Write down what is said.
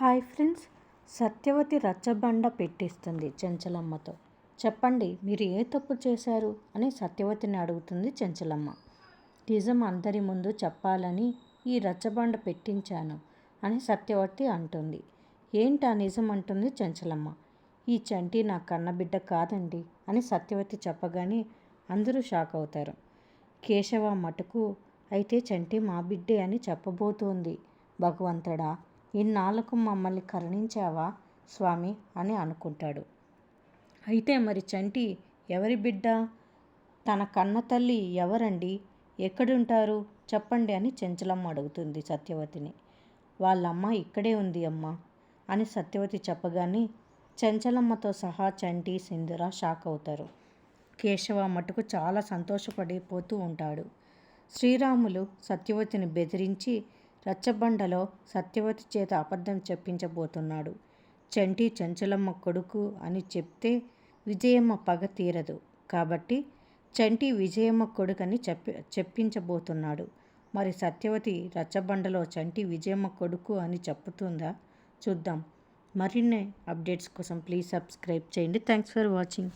Hi friends Satyavathi రచ్చబండ పెట్టిస్తుంది చెంచలమ్మతో. చెప్పండి మీరు ఏ తప్పు చేశారు అని సత్యవతిని అడుగుతుంది చెంచలమ్మ. నిజం అందరి ముందు చెప్పాలని ఈ రచ్చబండ పెట్టించాను అని సత్యవతి అంటుంది. ఏంటి ఆ నిజం అంటుంది చెంచలమ్మ. ఈ చంటి నా కన్నబిడ్డ కాదండి అని సత్యవతి చెప్పగానే అందరూ షాక్ అవుతారు. కేశవ మటుకు అయితే చంటి మా బిడ్డే అని చెప్పబోతోంది. భగవంతుడా ఇన్నాళ్ళకు మమ్మల్ని కరుణించావా స్వామి అని అనుకుంటాడు. అయితే మరి చంటి ఎవరి బిడ్డ? తన కన్న తల్లి ఎవరండి? ఎక్కడుంటారు? చెప్పండి అని చెంచలమ్మ అడుగుతుంది సత్యవతిని. వాళ్ళమ్మ ఇక్కడే ఉంది అమ్మ అని సత్యవతి చెప్పగానే చెంచలమ్మతో సహా చంటి సింధుర షాక్ అవుతారు. కేశవ మటుకు చాలా సంతోషపడిపోతూ ఉంటాడు. శ్రీరాములు సత్యవతిని బెదిరించి రచ్చబండలో సత్యవతి చేత అబద్ధం చెప్పించబోతున్నాడు. చంటి చంచలమ్మ కొడుకు అని చెప్తే విజయమ్మ పగ తీరదు. కాబట్టి చంటి విజయమ్మ కొడుకని చెప్పి చెప్పించబోతున్నాడు. మరి సత్యవతి రచ్చబండలో చంటి విజయమ్మ కొడుకు అని చెప్పుతుందా? చూద్దాం. మరిన్ని అప్డేట్స్ కోసం ప్లీజ్ సబ్స్క్రైబ్ చేయండి. Thanks for watching.